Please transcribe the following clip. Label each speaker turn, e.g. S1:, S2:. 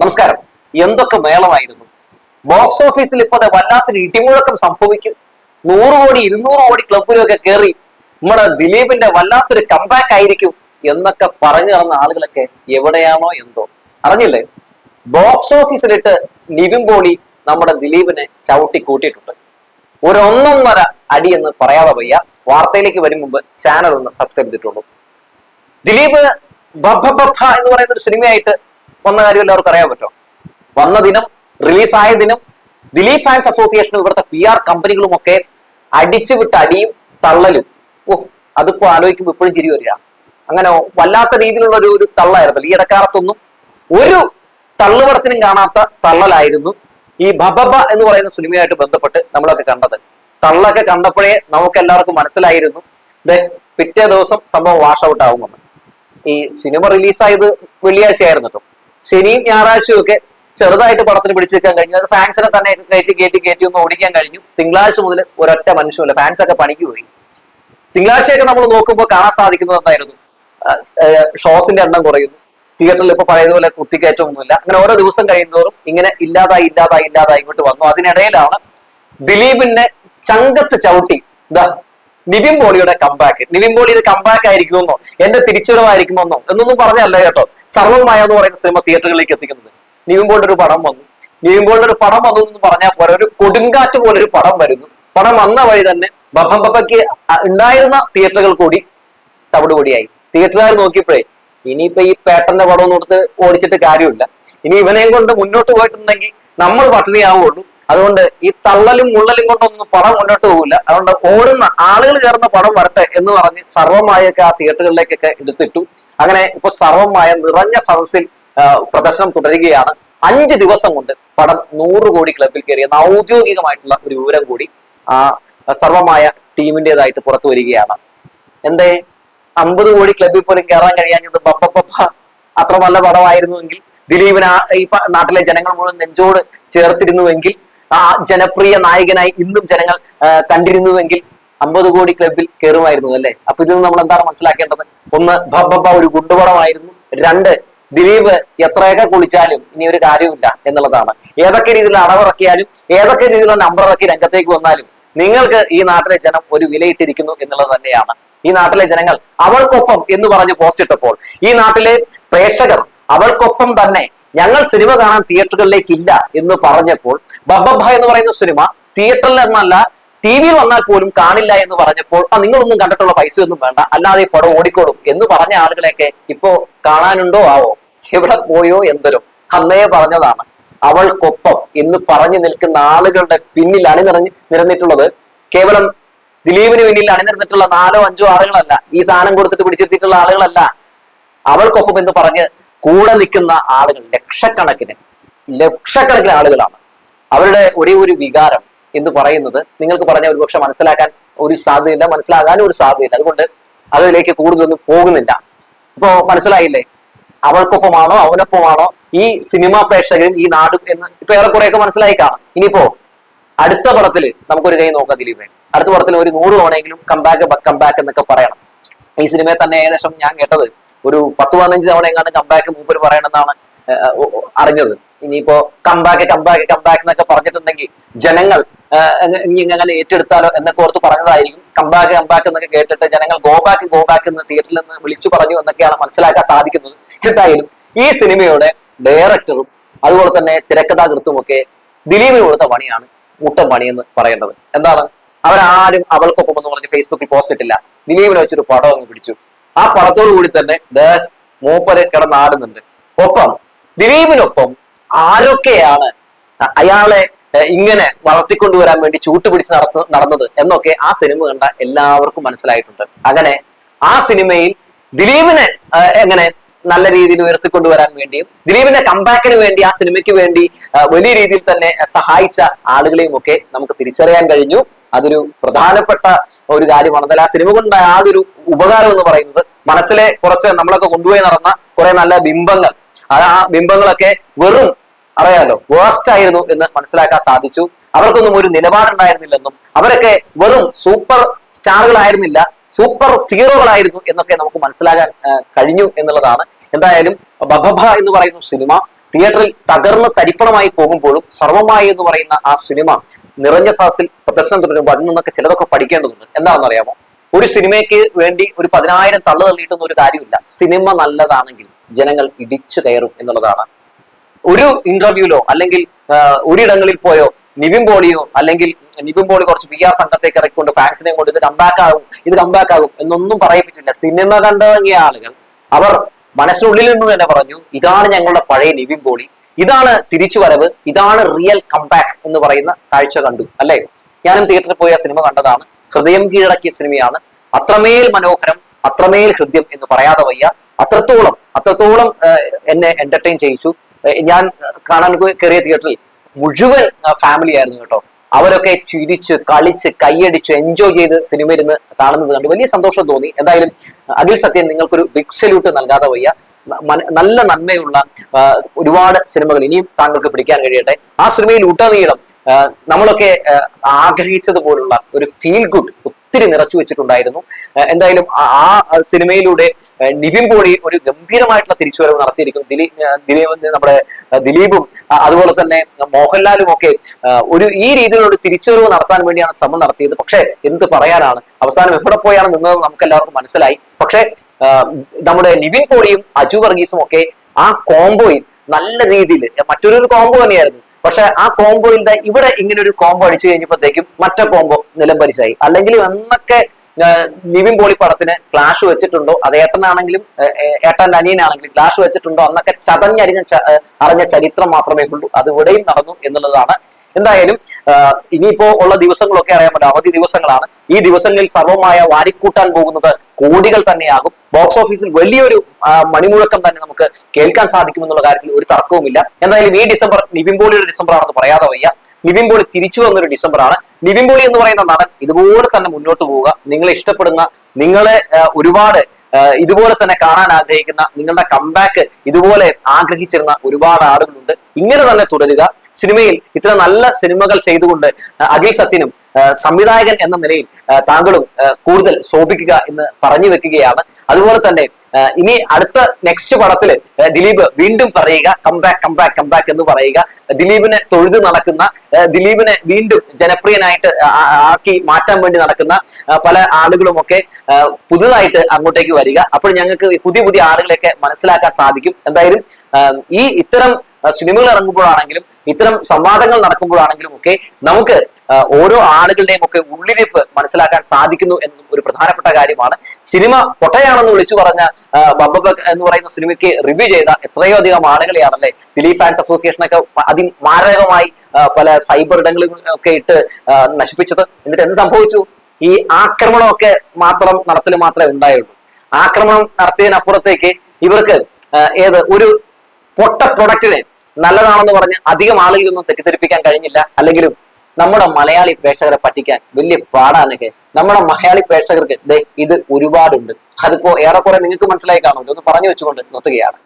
S1: നമസ്കാരം. എന്തൊക്കെ മേളമായിരുന്നു? ബോക്സ് ഓഫീസിൽ ഇപ്പൊ ദേ വല്ലാത്തൊരു ഇടിമുഴക്കം സംഭവിക്കും. നൂറ് കോടി ഇരുന്നൂറ് കോടി ക്ലബിലൊക്കെ കയറി നമ്മുടെ ദിലീപിന്റെ വല്ലാത്തൊരു കംബാക്ക് ആയിരിക്കും എന്നൊക്കെ പറഞ്ഞു നടന്ന ആളുകളൊക്കെ എവിടെയാണോ എന്തോ. അറിഞ്ഞില്ലേ? ബോക്സ് ഓഫീസിലിട്ട് നിവിൻ പോളി നമ്മുടെ ദിലീപിനെ ചവിട്ടി കൂട്ടിയിട്ടുണ്ട്. ഒരു ഒന്നൊന്നര അടി എന്ന് പറയാതെ വയ്യ. വാർത്തയിലേക്ക് വരും മുമ്പ് ചാനൽ ഒന്ന് സബ്സ്ക്രൈബ് ചെയ്തിട്ടുള്ളൂ. ദിലീപ് എന്ന് പറയുന്ന ഒരു സിനിമയായിട്ട് വന്ന കാര്യം എല്ലാവർക്കും അറിയാൻ പറ്റും. വന്ന ദിനം റിലീസായ ദിനം ദിലീപ് ഫാൻസ് അസോസിയേഷനും ഇവിടുത്തെ പി ആർ കമ്പനികളും ഒക്കെ അടിച്ചു വിട്ട അടിയും തള്ളലും. ഓ അതിപ്പോ ആലോചിക്കുമ്പോൾ ഇപ്പോഴും ചിരി വരിക. അങ്ങനെ വല്ലാത്ത രീതിയിലുള്ള ഒരു ഒരു തള്ളായിരുന്നു. ഈ ഇടക്കാലത്തൊന്നും ഒരു തള്ളുപടത്തിനും കാണാത്ത തള്ളലായിരുന്നു ഈ ബബബ എന്ന് പറയുന്ന സിനിമയായിട്ട് ബന്ധപ്പെട്ട് നമ്മളൊക്കെ കണ്ടത്. തള്ളൊക്കെ കണ്ടപ്പോഴേ നമുക്ക് എല്ലാവർക്കും മനസ്സിലായിരുന്നു പിറ്റേ ദിവസം സംഭവം വാഷ് ഔട്ട് ആവുമെന്ന് ഈ സിനിമ റിലീസായത് വെള്ളിയാഴ്ചയായിരുന്നു കേട്ടോ. ശനിയും ഞായറാഴ്ചയും ഒക്കെ ചെറുതായിട്ട് പടത്തിന് പിടിച്ചു കഴിഞ്ഞു. അത് ഫാൻസിനെ തന്നെ കയറ്റി കയറ്റി കയറ്റി ഒന്ന് ഓടിക്കാൻ കഴിഞ്ഞു. തിങ്കളാഴ്ച മുതൽ ഒരൊറ്റ മനുഷ്യമില്ല ഫാൻസ് ഒക്കെ പണിക്ക് പോയി. തിങ്കളാഴ്ചയൊക്കെ നമ്മൾ നോക്കുമ്പോൾ കാണാൻ സാധിക്കുന്നത് എന്തായിരുന്നു? ഷോസിന്റെ എണ്ണം കുറയുന്നു. തിയേറ്ററിൽ ഇപ്പൊ പഴയതുപോലെ കുത്തിക്കയറ്റമൊന്നുമില്ല. അങ്ങനെ ഓരോ ദിവസം കഴിയുന്നതോറും ഇങ്ങനെ ഇല്ലാതായി ഇല്ലാതായി ഇല്ലാതായി ഇങ്ങോട്ട് വന്നു. അതിനിടയിലാണ് ദിലീപിന്റെ ചങ്കത്ത് ചവിട്ടി. ദാ നിവിൻ പോളിയുടെ കമ്പാക്ക് നിവിൻ പോളി ഇത് കമ്പാക്ക് ആയിരിക്കുമെന്നോ? എന്റെ തിരിച്ചുവരവായിരിക്കുമെന്നോ? എന്നൊന്നും പറഞ്ഞല്ല കേട്ടോ. സർവമായ എന്ന് പറയുന്ന സിനിമ തിയേറ്ററുകളിലേക്ക് എത്തിക്കുന്നത്. നിവിൻ പോളിയുടെ ഒരു പടം വന്നു. നിവിൻ പോളിയുടെ ഒരു പടം വന്നു എന്ന് പറഞ്ഞാൽ പോലെ ഒരു കൊടുങ്കാറ്റ് പോലെ ഒരു പടം വരുന്നു. പടം വന്ന വഴി തന്നെ ബഭം ബബയ്ക്ക് ഉണ്ടായിരുന്ന തിയേറ്ററുകൾ കൂടി തവിടുപൊടിയായി. തിയേറ്ററുകാർ നോക്കിയപ്പോഴേ ഇനിയിപ്പോ ഈ പേട്ടന്റെ പടം കൊടുത്ത് ഓടിച്ചിട്ട് കാര്യമില്ല. ഇനി ഇവനെയും കൊണ്ട് മുന്നോട്ട് പോയിട്ടുണ്ടെങ്കിൽ നമ്മൾ പട്ടിണിയാവുള്ളൂ അതുകൊണ്ട് ഈ തള്ളലും മുള്ളലും കൊണ്ടൊന്നും പടം മുന്നോട്ട് പോകില്ല അതുകൊണ്ട് ഓടുന്ന ആളുകൾ ചേർന്ന പടം വരട്ടെ എന്ന് പറഞ്ഞ് സർവമായൊക്കെ ആ തിയേറ്ററുകളിലേക്കൊക്കെ എടുത്തിട്ടു. അങ്ങനെ ഇപ്പൊ സർവമായ നിറഞ്ഞ സദസ്സിൽ പ്രദർശനം തുടരുകയാണ്. അഞ്ച് ദിവസം കൊണ്ട് പടം നൂറ് കോടി ക്ലബിൽ കയറിയെന്ന ഔദ്യോഗികമായിട്ടുള്ള ഒരു വിവരം കൂടി ആ സർവമായ ടീമിന്റെതായിട്ട് പുറത്തു വരികയാണ്. എന്തേ? അമ്പത് കോടി ക്ലബിൽ പോലും കയറാൻ കഴിയാഞ്ഞത് ബപ്പപ്പ അത്ര നല്ല പടമായിരുന്നുവെങ്കിൽ ദിലീപിന് ഈ നാട്ടിലെ ജനങ്ങൾ മുഴുവൻ നെഞ്ചോട് ചേർത്തിരുന്നുവെങ്കിൽ ആ ജനപ്രിയ നായകനായി ഇന്നും ജനങ്ങൾ കണ്ടിരുന്നുവെങ്കിൽ അമ്പത് കോടി ക്ലബിൽ കയറുമായിരുന്നു അല്ലെ? അപ്പൊ ഇതിൽ നമ്മൾ എന്താണ് മനസ്സിലാക്കേണ്ടത്? ഒന്ന് ബബ്ബ ഒരു ഗുണ്ടുപടമായിരുന്നു. രണ്ട് ദിലീപ് എത്രയൊക്കെ കുളിച്ചാലും ഇനി ഒരു കാര്യമില്ല എന്നുള്ളതാണ്. ഏതൊക്കെ രീതിയിൽ അടവിറക്കിയാലും ഏതൊക്കെ രീതിയിലുള്ള നമ്പർ ഇറക്കി രംഗത്തേക്ക് വന്നാലും നിങ്ങൾക്ക് ഈ നാട്ടിലെ ജനം ഒരു വിലയിട്ടിരിക്കുന്നു എന്നുള്ളത് തന്നെയാണ്. ഈ നാട്ടിലെ ജനങ്ങൾ അവൾക്കൊപ്പം എന്ന് പറഞ്ഞ് പോസ്റ്റ് ഇട്ടപ്പോൾ ഈ നാട്ടിലെ പ്രേക്ഷകർ അവൾക്കൊപ്പം തന്നെ ഞങ്ങൾ സിനിമ കാണാൻ തിയേറ്ററുകളിലേക്ക് ഇല്ല എന്ന് പറഞ്ഞപ്പോൾ ബബ്ബഭ എന്ന് പറയുന്ന സിനിമ തിയേറ്ററിൽ എന്നല്ല ടി വിയിൽ വന്നാൽ പോലും കാണില്ല എന്ന് പറഞ്ഞപ്പോൾ ആ നിങ്ങളൊന്നും കണ്ടിട്ടുള്ള പൈസ ഒന്നും വേണ്ട അല്ലാതെ പടം ഓടിക്കോളും എന്ന് പറഞ്ഞ ആളുകളെയൊക്കെ ഇപ്പോ കാണാനുണ്ടോ ആവോ? എവിടെ പോയോ എന്തരും. അന്നേ പറഞ്ഞതാണ് അവൾക്കൊപ്പം എന്ന് പറഞ്ഞു നിൽക്കുന്ന ആളുകളുടെ പിന്നിൽ അണിനിറഞ്ഞ് നിരന്നിട്ടുള്ളത് കേവലം ദിലീപിന് പിന്നിൽ അണിനിരന്നിട്ടുള്ള നാലോ അഞ്ചോ ആളുകളല്ല ഈ സാധനം കൊടുത്തിട്ട് പിടിച്ചിരുത്തിയിട്ടുള്ള ആളുകളല്ല. അവൾക്കൊപ്പം എന്ന് പറഞ്ഞ് കൂടെ നിൽക്കുന്ന ആളുകൾ ലക്ഷക്കണക്കിന് ലക്ഷക്കണക്കിന് ആളുകളാണ്. അവരുടെ ഒരേ ഒരു വികാരം എന്ന് പറയുന്നത് നിങ്ങൾക്ക് പറഞ്ഞ ഒരുപക്ഷെ മനസ്സിലാക്കാൻ ഒരു സാധ്യതയില്ല മനസ്സിലാകാനും ഒരു സാധ്യതയില്ല. അതുകൊണ്ട് അതിലേക്ക് കൂടുതലൊന്നും പോകുന്നില്ല. ഇപ്പോ മനസ്സിലായില്ലേ? അവൾക്കൊപ്പമാണോ അവനൊപ്പമാണോ ഈ സിനിമാ പ്രേക്ഷകരും ഈ നാടും എന്ന് ഇപ്പൊ ഏറെക്കുറെയൊക്കെ മനസ്സിലായി കാണാം. ഇനിയിപ്പോ അടുത്ത പടത്തിൽ നമുക്കൊരു കൈ നോക്കാം ദിലീപേ. അടുത്ത പടത്തിൽ ഒരു നൂറ് തവണയെങ്കിലും കംബാക്ക് കംബാക്ക് എന്നൊക്കെ പറയണം. ഈ സിനിമയെ തന്നെ ഏകദേശം ഞാൻ കേട്ടത് ഒരു പത്ത് പതിനഞ്ച് തവണ എങ്ങാണ്ട് കമ്പാക്ക് മൂപ്പർ പറയണമെന്നാണ് അറിഞ്ഞത്. ഇനിയിപ്പോ കമ്പാക്ക് കമ്പാക്ക് കമ്പാക്ക് എന്നൊക്കെ പറഞ്ഞിട്ടുണ്ടെങ്കിൽ ജനങ്ങൾ ഇനി ഞങ്ങൾ ഏറ്റെടുത്താലോ എന്നൊക്കെ ഓർത്ത് പറഞ്ഞതായിരിക്കും. കമ്പാക്ക് കമ്പാക്ക് എന്നൊക്കെ കേട്ടിട്ട് ജനങ്ങൾ ഗോബാക്ക് ഗോബാക്ക് എന്ന് തിയേറ്ററിൽ നിന്ന് വിളിച്ചു പറഞ്ഞു എന്നൊക്കെയാണ് മനസ്സിലാക്കാൻ സാധിക്കുന്നത്. എന്തായാലും ഈ സിനിമയുടെ ഡയറക്ടറും അതുപോലെ തന്നെ തിരക്കഥാകൃത്തും ഒക്കെ ദിലീപിന് കൊടുത്ത പണിയാണ് മുട്ടം പണി എന്ന് പറയേണ്ടത്. എന്താണ്? അവരാരും അവൾക്കൊപ്പം എന്ന് പറഞ്ഞ് ഫേസ്ബുക്കിൽ പോസ്റ്റ് ഇട്ടില്ല. ദിലീപിനെ വെച്ചൊരു പടം അങ്ങ് പിടിച്ചു. ആ പടത്തോടു കൂടി തന്നെ മൂപ്പര് കിടന്നാടുന്നുണ്ട് ഒപ്പം ദിലീപിനൊപ്പം ആരൊക്കെയാണ് അയാളെ ഇങ്ങനെ വളർത്തിക്കൊണ്ടുവരാൻ വേണ്ടി ചൂട്ടുപിടിച്ച് നടത്ത നടന്നത് എന്നൊക്കെ ആ സിനിമ കണ്ട എല്ലാവർക്കും മനസ്സിലായിട്ടുണ്ട്. അങ്ങനെ ആ സിനിമയിൽ ദിലീപിനെ എങ്ങനെ നല്ല രീതിയിൽ ഉയർത്തിക്കൊണ്ടുവരാൻ വേണ്ടിയും ദിലീപിന്റെ കമ്പാക്കിന് വേണ്ടി ആ സിനിമയ്ക്ക് വേണ്ടി വലിയ രീതിയിൽ തന്നെ സഹായിച്ച ആളുകളെയും ഒക്കെ നമുക്ക് തിരിച്ചറിയാൻ കഴിഞ്ഞു. അതൊരു പ്രധാനപ്പെട്ട ഒരു കാര്യമാണ് എന്തായാലും ആ സിനിമ കൊണ്ട് യാതൊരു ഉപകാരം എന്ന് പറയുന്നത് മനസ്സിലെ കുറച്ച് നമ്മളൊക്കെ കൊണ്ടുപോയി നടന്ന കുറെ നല്ല ബിംബങ്ങൾ. അത് ആ ബിംബങ്ങളൊക്കെ വെറും അറിയാലോ വേസ്റ്റ് ആയിരുന്നു എന്ന് മനസ്സിലാക്കാൻ സാധിച്ചു. അവർക്കൊന്നും ഒരു നിലപാടുണ്ടായിരുന്നില്ലെന്നും അവരൊക്കെ വെറും സൂപ്പർ സ്റ്റാറുകളായിരുന്നില്ല സൂപ്പർ സീറോകളായിരുന്നു എന്നൊക്കെ നമുക്ക് മനസ്സിലാക്കാൻ കഴിഞ്ഞു എന്നുള്ളതാണ്. എന്തായാലും ബബബ എന്ന് പറയുന്ന സിനിമ തിയേറ്ററിൽ തകർന്ന് തരിപ്പണമായി പോകുമ്പോഴും സർവമായി എന്ന് പറയുന്ന ആ സിനിമ നിറഞ്ഞ സാസിൽ പ്രദർശനം തുടരുമ്പോൾ അതിൽ നിന്നൊക്കെ ചിലതൊക്കെ പഠിക്കേണ്ടതുണ്ട് എന്താണെന്ന് അറിയാമോ ഒരു സിനിമയ്ക്ക് വേണ്ടി ഒരു പതിനായിരം തള്ളു തള്ളിയിട്ടൊന്നും ഒരു കാര്യമില്ല. സിനിമ നല്ലതാണെങ്കിൽ ജനങ്ങൾ ഇടിച്ചു കയറും എന്നുള്ളതാണ്. ഒരു ഇന്റർവ്യൂലോ അല്ലെങ്കിൽ ഒരിടങ്ങളിൽ പോയോ നിവിൻ പോളിയോ അല്ലെങ്കിൽ നിവിൻ പോളി കുറച്ച് പി ആർ സംഘത്തേക്ക് ഇറക്കിക്കൊണ്ട് ഫാൻസിനെയും കൊണ്ട് ഇത് കമ്പാക്ക് ആകും ഇത് കമ്പാക്ക് ആകും എന്നൊന്നും പറയിപ്പിച്ചില്ല. സിനിമ കണ്ടിറങ്ങിയ ആളുകൾ അവർ മനസ്സിനുള്ളിൽ നിന്ന് തന്നെ പറഞ്ഞു ഇതാണ് ഞങ്ങളുടെ പഴയ നിവിൻ പോളി ഇതാണ് തിരിച്ചുവരവ് ഇതാണ് റിയൽ കംബാക്ക് എന്ന് പറയുന്ന കാഴ്ച കണ്ടു അല്ലേ? ഞാനും തിയേറ്ററിൽ പോയി ആ സിനിമ കണ്ടതാണ്. ഹൃദയം കീഴടക്കിയ സിനിമയാണ് അത്രമേൽ മനോഹരം അത്രമേൽ ഹൃദ്യം എന്ന് പറയാതെ വയ്യ. അത്രത്തോളം അത്രത്തോളം എന്നെ എന്റർടൈൻ ചെയ്യിച്ചു. ഞാൻ കാണാൻ കയറിയ തിയേറ്ററിൽ മുഴുവൻ ഫാമിലി ആയിരുന്നു കേട്ടോ. അവരൊക്കെ ചിരിച്ച് കളിച്ച് കൈയടിച്ച് എൻജോയ് ചെയ്ത് സിനിമ ഇരുന്ന് കാണുന്നത് കണ്ട്. വലിയ സന്തോഷം തോന്നി. എന്തായാലും അഖിൽ സത്യം നിങ്ങൾക്കൊരു ബിഗ് സല്യൂട്ട് നൽകാതെ വയ്യ. നല്ല നന്മയുള്ള ഒരുപാട് സിനിമകൾ ഇനിയും താങ്കൾക്ക് പിടിക്കാൻ കഴിയട്ടെ. ആ സിനിമയിൽ ഉടനീളം നമ്മളൊക്കെ ആഗ്രഹിച്ചതുപോലുള്ള ഒരു ഫീൽ ഗുഡ് ഒത്തിരി നിറച്ചു വെച്ചിട്ടുണ്ടായിരുന്നു. എന്തായാലും ആ സിനിമയിലൂടെ നിവിൻ പോളി ഒരു ഗംഭീരമായിട്ടുള്ള തിരിച്ചുവരവ് നടത്തിയിരിക്കും ദിലീപ് ദിലീപ് നമ്മുടെ ദിലീപും അതുപോലെ തന്നെ മോഹൻലാലും ഒക്കെ ഒരു ഈ രീതിയിലുള്ള തിരിച്ചുവരവ് നടത്താൻ വേണ്ടിയാണ് ശ്രമം നടത്തിയത്. പക്ഷേ എന്ത് പറയാനാണ്? അവസാനം എവിടെ പോയാണ് നിന്നത് നമുക്ക് എല്ലാവർക്കും മനസ്സിലായി. പക്ഷേ നമ്മുടെ നിവിൻ പോളിയും അജു വർഗീസും ഒക്കെ ആ കോംബോയിൽ നല്ല രീതിയിൽ മറ്റൊരു കോംബോ തന്നെയായിരുന്നു. പക്ഷെ ആ കോംബോയിൽ ഇവിടെ ഇങ്ങനെ ഒരു കോംബോ അടിച്ചു കഴിഞ്ഞപ്പോഴത്തേക്കും മറ്റേ കോംബോ നിലംപരിശായി അല്ലെങ്കിൽ എന്നൊക്കെ നിവിൻ പോളി പടത്തിന് ക്ലാഷ് വെച്ചിട്ടുണ്ടോ? അത് ഏട്ടനാണെങ്കിലും ഏട്ടന്റെ അനിയനാണെങ്കിലും ക്ലാഷ് വെച്ചിട്ടുണ്ടോ? അന്നൊക്കെ ചതഞ്ഞറിഞ്ഞ അറിഞ്ഞ ചരിത്രം മാത്രമേ ഉള്ളൂ. അത് ഇവിടെയും നടന്നു എന്നുള്ളതാണ്. എന്തായാലും ഇനിയിപ്പോ ഉള്ള ദിവസങ്ങളൊക്കെ അറിയാൻ പറ്റും. അവധി ദിവസങ്ങളാണ്. ഈ ദിവസങ്ങളിൽ സർവമായ വാരിക്കൂട്ടാൻ പോകുന്നത് കോടികൾ തന്നെയാകും. ബോക്സ് ഓഫീസിൽ വലിയൊരു മണിമുഴക്കം തന്നെ നമുക്ക് കേൾക്കാൻ സാധിക്കുമെന്നുള്ള കാര്യത്തിൽ ഒരു തർക്കവുമില്ല. എന്തായാലും ഈ ഡിസംബർ നിവിൻ പോളിയുടെ ഡിസംബർ ആണെന്ന് പറയാതെ വയ്യ. നിവിൻ പോളി തിരിച്ചു വന്നൊരു ഡിസംബർ ആണ് എന്ന് പറയുന്ന നടൻ ഇതുപോലെ തന്നെ മുന്നോട്ട് പോവുക. നിങ്ങളെ ഇഷ്ടപ്പെടുന്ന നിങ്ങളെ ഒരുപാട് ഇതുപോലെ തന്നെ കാണാൻ ആഗ്രഹിക്കുന്ന നിങ്ങളുടെ കംബാക്ക് ഇതുപോലെ ആഗ്രഹിച്ചിരുന്ന ഒരുപാട് ആളുകളുണ്ട്. ഇങ്ങനെ തന്നെ തുടരുക. സിനിമയിൽ ഇത്ര നല്ല സിനിമകൾ ചെയ്തുകൊണ്ട് അഖിൽ സത്യനും സംവിധായകൻ എന്ന നിലയിൽ താങ്കളും കൂടുതൽ ശോഭിക്കുക എന്ന് പറഞ്ഞു വെക്കുകയാണ്. അതുപോലെ തന്നെ ഇനി അടുത്ത നെക്സ്റ്റ് പടത്തിൽ ദിലീപ് വീണ്ടും പറയുക കംബാക്ക് കംബാക്ക് കംബാക്ക് എന്ന് പറയുക. ദിലീപിനെ തൊഴുതു നടക്കുന്ന ദിലീപിനെ വീണ്ടും ജനപ്രിയനായിട്ട് ആക്കി മാറ്റാൻ വേണ്ടി നടക്കുന്ന പല ആളുകളുമൊക്കെ പുതുതായിട്ട് അങ്ങോട്ടേക്ക് വരിക. അപ്പോൾ ഞങ്ങൾക്ക് പുതിയ പുതിയ ആളുകളെയൊക്കെ മനസ്സിലാക്കാൻ സാധിക്കും. എന്തായാലും ഈ ഇത്തരം സിനിമകൾ ഇറങ്ങുമ്പോഴാണെങ്കിലും ഇത്തരം സംവാദങ്ങൾ നടക്കുമ്പോഴാണെങ്കിലും ഒക്കെ നമുക്ക് ഓരോ ആളുകളുടെയും ഒക്കെ ഉള്ളിരിപ്പ് മനസ്സിലാക്കാൻ സാധിക്കുന്നു എന്നതും ഒരു പ്രധാനപ്പെട്ട കാര്യമാണ്. സിനിമ പൊട്ടയാണെന്ന് വിളിച്ചു പറഞ്ഞ ബബ്ബ എന്ന് പറയുന്ന സിനിമയ്ക്ക് റിവ്യൂ ചെയ്ത എത്രയോ അധികം ആളുകളെയാണല്ലേ? ദിലീപ് ഫാൻസ് അസോസിയേഷൻ ഒക്കെ അതിമാരകമായി പല സൈബർ ഇടങ്ങളിൽ ഒക്കെ ഇട്ട് നശിപ്പിച്ചത്. എന്നിട്ട് എന്ത് സംഭവിച്ചു? ഈ ആക്രമണമൊക്കെ മാത്രം നടത്തൽ മാത്രമേ ഉണ്ടായുള്ളൂ. ആക്രമണം നടത്തിയതിനപ്പുറത്തേക്ക് ഇവർക്ക് ഏത് ഒരു പൊട്ട പ്രൊഡക്റ്റിനെ നല്ലതാണെന്ന് പറഞ്ഞ് അധികം ആളുകളൊന്നും തെറ്റിദ്ധരിപ്പിക്കാൻ കഴിഞ്ഞില്ല. അല്ലെങ്കിലും നമ്മുടെ മലയാളി പ്രേക്ഷകരെ പറ്റിക്കാൻ വലിയ പാടാനൊക്കെ നമ്മുടെ മലയാളി പ്രേക്ഷകർക്ക് ഇത് ഒരുപാടുണ്ട്. അതിപ്പോ ഏറെക്കുറെ നിങ്ങൾക്ക് മനസ്സിലായി കാണുമല്ലോ ഒന്ന് പറഞ്ഞു വെച്ചുകൊണ്ട് നിർത്തുകയാണ്.